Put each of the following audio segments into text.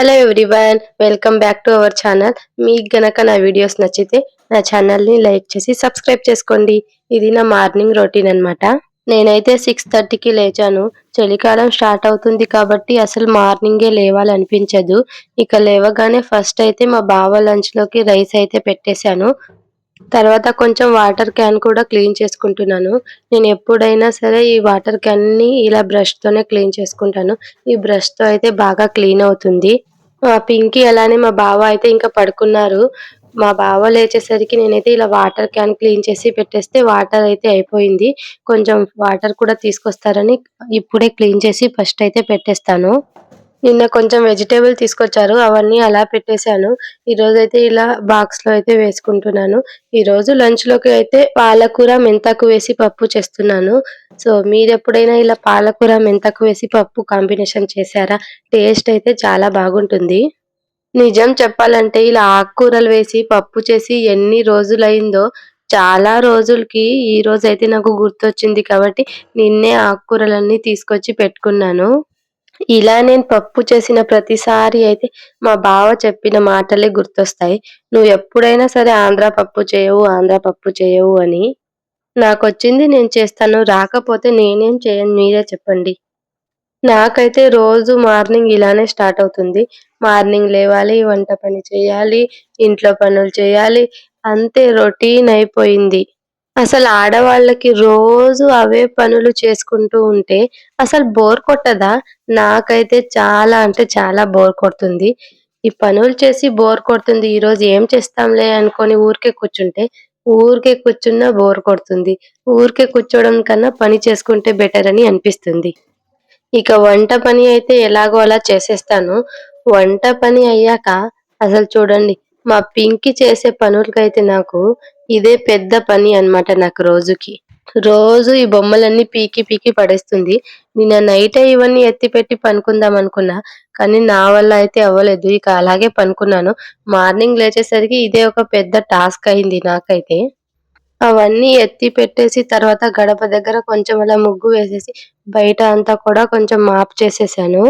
Hello everyone welcome back to our channel మీకు గనక నా వీడియోస్ నచ్చితే నా ఛానల్ని లైక్ చేసి సబ్స్క్రైబ్ చేసుకోండి. ఇది నా మార్నింగ్ రొటీన్ అన్నమాట. నేనైతే సిక్స్ థర్టీకి లేచాను. చలికాలం స్టార్ట్ అవుతుంది కాబట్టి అసలు మార్నింగే లేవాలనిపించదు. ఇక లేవగానే ఫస్ట్ అయితే మా బావ లంచ్లోకి రైస్ అయితే పెట్టేశాను. తర్వాత కొంచెం వాటర్ క్యాన్ కూడా క్లీన్ చేసుకుంటున్నాను. నేను ఎప్పుడైనా సరే ఈ వాటర్ క్యాన్ని ఇలా బ్రష్తోనే క్లీన్ చేసుకుంటాను. ఈ బ్రష్తో అయితే బాగా క్లీన్ అవుతుంది. మా పింకీ అలానే మా బావ అయితే ఇంకా పడుకున్నారు. మా బావ లేచేసరికి నేనైతే ఇలా వాటర్ క్యాన్ క్లీన్ చేసి పెట్టేస్తే వాటర్ అయితే అయిపోయింది. కొంచెం వాటర్ కూడా తీసుకొస్తారని ఇప్పుడే క్లీన్ చేసి ఫస్ట్ అయితే పెట్టేస్తాను. నిన్న కొంచెం వెజిటేబుల్ తీసుకొచ్చారు అవన్నీ అలా పెట్టేశాను. ఈ రోజు అయితే ఇలా బాక్స్లో అయితే వేసుకుంటున్నాను. ఈ రోజు లంచ్లోకి అయితే పాలకూర మెంతాకు వేసి పప్పు చేస్తున్నాను. సో మీరు ఎప్పుడైనా ఇలా పాలకూర మెంతాకు వేసి పప్పు కాంబినేషన్ చేశారా? టేస్ట్ అయితే చాలా బాగుంటుంది. నిజం చెప్పాలంటే ఇలా ఆకుకూరలు వేసి పప్పు చేసి ఎన్ని రోజులైందో చాలా రోజులకి ఈ రోజు అయితే నాకు గుర్తొచ్చింది కాబట్టి నిన్నే ఆకుకూరలన్నీ తీసుకొచ్చి పెట్టుకున్నాను. ఇలా నేను పప్పు చేసిన ప్రతిసారి అయితే మా బావ చెప్పిన మాటలే గుర్తొస్తాయి. నువ్వు ఎప్పుడైనా సరే ఆంధ్ర పప్పు చేయవు ఆంధ్ర పప్పు చేయవు అని. నాకు వచ్చింది నేను చేస్తాను రాకపోతే నేనేం చేయను మీరే చెప్పండి. నాకైతే రోజు మార్నింగ్ ఇలానే స్టార్ట్ అవుతుంది. మార్నింగ్ లేవాలి వంట పని చేయాలి ఇంట్లో పనులు చేయాలి అంతే రొటీన్ అయిపోయింది. అసలు ఆడవాళ్ళకి రోజు అవే పనులు చేసుకుంటూ ఉంటే అసలు బోర్ కొట్టదా? నాకైతే చాలా అంటే చాలా బోర్ కొడుతుంది. ఈ పనులు చేసి బోర్ కొడుతుంది. ఈ రోజు ఏం చేస్తాంలే అనుకొని ఊరికే కూర్చుంటే ఊరికే కూర్చున్నా బోర్ కొడుతుంది. ఊరికే కూర్చోవడం కన్నా పని చేసుకుంటే బెటర్ అని అనిపిస్తుంది. ఇక వంట పని అయితే ఎలాగో అలా చేసేస్తాను. వంట పని అయ్యాక అసలు చూడండి మా పింకి చేసే పనులకైతే నాకు ఇదే పెద్ద పని అన్నమాట నాకు రోజుకి. రోజు ఈ బొమ్మలన్నీ పీకి పీకి పడేస్తుంది. నిన్న నైట్ ఇవన్నీ ఎత్తి పెట్టి పనుకుందాం అనుకున్నా కానీ నా వల్ల అయితే అవ్వలేదు. ఇక అలాగే పనుకున్నాను. మార్నింగ్ లేచేసరికి ఇదే ఒక పెద్ద టాస్క్ అయింది నాకైతే. అవన్నీ ఎత్తి పెట్టేసి తర్వాత గడప దగ్గర కొంచెం అలా ముగ్గు వేసేసి బయట అంతా కూడా కొంచెం మాప్ చేసేసాను.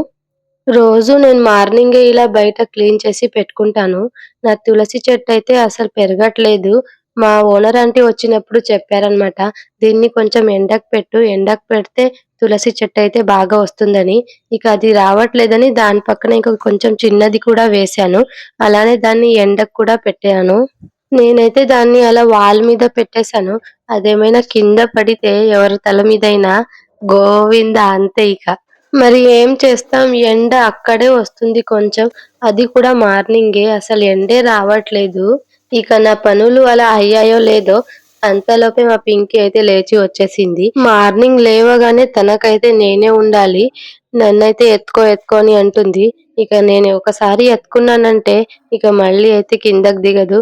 రోజు నేను మార్నింగే ఇలా బయట క్లీన్ చేసి పెట్టుకుంటాను. నా తులసి చెట్టు అయితే అసలు పెరగట్లేదు. మా ఓనర్ ఆంటీ వచ్చినప్పుడు చెప్పారనమాట దీన్ని కొంచెం ఎండకు పెట్టు ఎండకు పెడితే తులసి చెట్టు అయితే బాగా వస్తుందని. ఇక అది రావట్లేదని దాని పక్కన ఇంకొక కొంచెం చిన్నది కూడా వేశాను. అలానే దాన్ని ఎండకు కూడా పెట్టాను. నేనైతే దాన్ని అలా వాల్ మీద పెట్టేశాను. అదేమైనా కింద పడితే ఎవరి తల మీదైనా గోవింద అంతే ఇక. మరి ఏం చేస్తాం? ఎండ అక్కడే వస్తుంది కొంచెం. అది కూడా మార్నింగే. అసలు ఎండే రావట్లేదు. ఇక నా పనులు అలా అయ్యాయో లేదో అంతలోపే మా పింకీ అయితే లేచి వచ్చేసింది. మార్నింగ్ లేవగానే తనకైతే నేనే ఉండాలి నన్నైతే ఎత్తుకో ఎత్తుకో అని అంటుంది. ఇక నేను ఒకసారి ఎత్తుకున్నానంటే ఇక మళ్ళీ అయితే కిందకి దిగదు.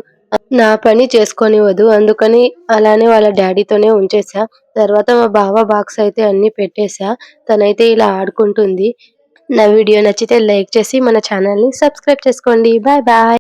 నా పని చేసుకోనివ్వదు అందుకని అలానే వాళ్ళ డాడీతోనే ఉంచేసా. తర్వాత మా బావ బాక్స్ అయితే అన్ని పెట్టేసా. తనైతే ఇలా ఆడుకుంటుంది. నా వీడియో నచ్చితే లైక్ చేసి మన ఛానల్ని సబ్స్క్రైబ్ చేసుకోండి. Bye bye.